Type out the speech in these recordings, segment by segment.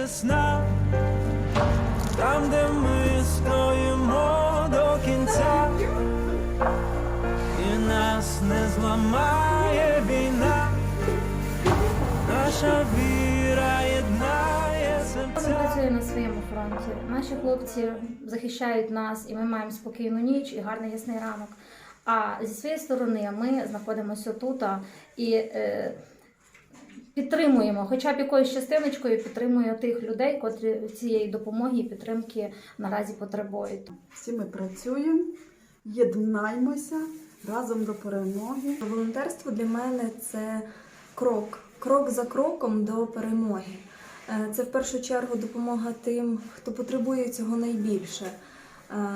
весна, там, де ми стоїмо до кінця, і нас не зламає війна, наша віра єднає серця. працює на своєму фронті. Наші хлопці захищають нас, і ми маємо спокійну ніч і гарний ясний ранок. А зі своєї сторони ми знаходимося тут і е, підтримуємо, хоча б якоюсь частиночкою підтримуємо тих людей, котрі цієї допомоги і підтримки наразі потребують. Всі ми працюємо, єднаймося разом до перемоги. Волонтерство для мене це крок, крок за кроком до перемоги. Е, Це в першу чергу допомога тим, хто потребує цього найбільше е,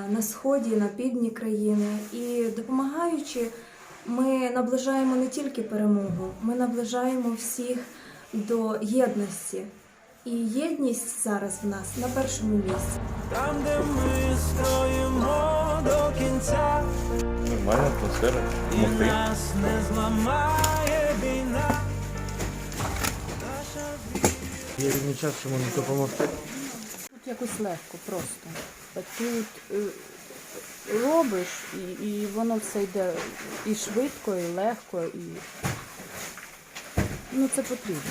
на сході, на півдні країни. І допомагаючи, ми наближаємо не тільки перемогу, ми наближаємо всіх до єдності. І єдність зараз в нас на першому місці. Там, де ми стоїмо до кінця, Нормальна атмосфера. і нас не зламає війна. Рівний час, що можна допомогти. Тут якось легко просто. Тут е, робиш, і, і воно все йде і швидко, і легко, і ну це потрібно.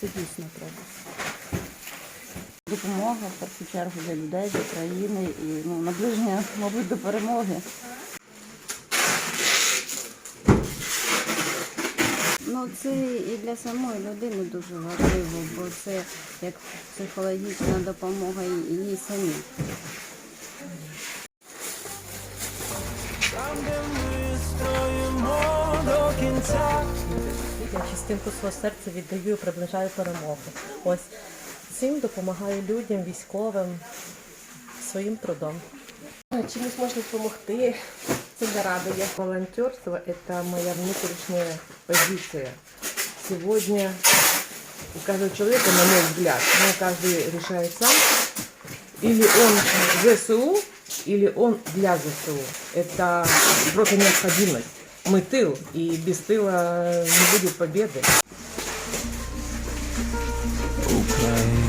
Це дійсно треба. допомога в першу чергу для людей, для країни і ну, наближення, мабуть, до перемоги. Ну, це і для самої людини дуже важливо, бо це як психологічна допомога їй самій. там, де ми стоїмо до кінця. Я частинку свого серця віддаю і приближаю перемогу. Ось цим допомагаю людям, військовим своїм трудом. Чимось можна допомогти. Це радує. Волонтерство – это моя внутренняя позиция. Сегодня у каждого человека, на мой взгляд, ну, каждый решает сам, или он ЗСУ, или он для ЗСУ. Это просто необходимость. Мы тыл, и без тыла не будет победы. Україна.